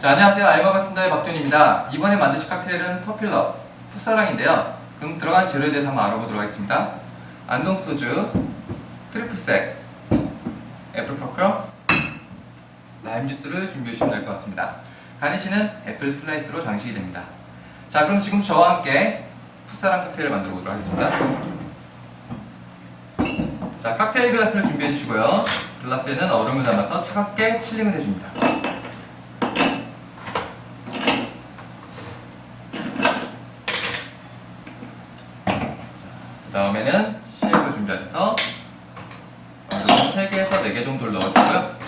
자, 안녕하세요. 알마 바텐더의 박준입니다. 이번에 만드실 칵테일은 퍼필러, 풋사랑인데요. 그럼 들어간 재료에 대해서 한번 알아보도록 하겠습니다. 안동 소주, 트리플색, 애플 퍼커, 라임 주스를 준비해 주시면 될 것 같습니다. 가니쉬는 애플 슬라이스로 장식이 됩니다. 자, 그럼 지금 저와 함께 풋사랑 칵테일을 만들어 보도록 하겠습니다. 자, 칵테일 글라스를 준비해 주시고요. 글라스에는 얼음을 담아서 차갑게 칠링을 해줍니다. 그 다음에는 시액을 준비하셔서 얼음 3개에서 4개 정도를 넣어주고요.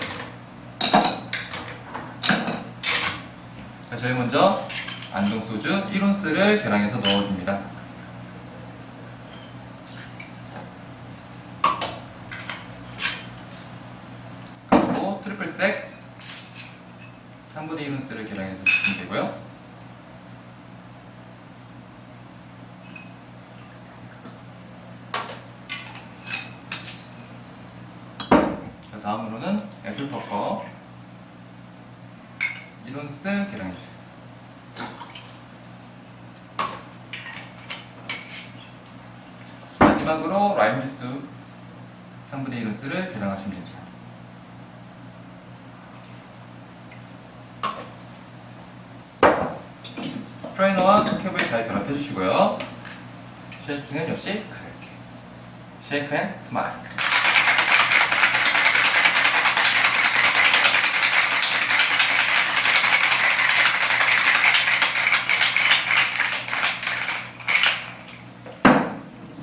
자, 제일 먼저 안동소주 1온스를 계량해서 넣어줍니다. 그리고 트리플 색 3분의 1온스를 계량해서 주시면 되고요. 다음으로는 애플퍼커 1온스 계량해주세요. 마지막으로 라임 주스 3분의 1온스를 계량하시면 됩니다. 스트레이너와 캡을 잘 결합해 주시고요. 쉐이킹은 역시 가볍게. 쉐이크 앤 스마일.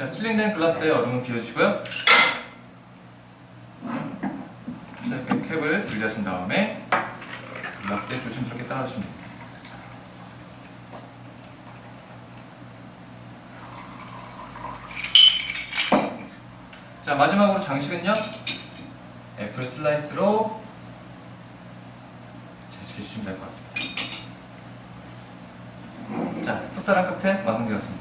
자, 칠링된 글라스에 얼음을 비워주시고요. 자, 이렇게 캡을 분리하신 다음에 글라스에 조심스럽게 따라주시면 됩니다. 자, 마지막으로 장식은요. 애플 슬라이스로 잘 시켜주시면 될 것 같습니다. 자, 풋사랑 칵테일 완성되었습니다.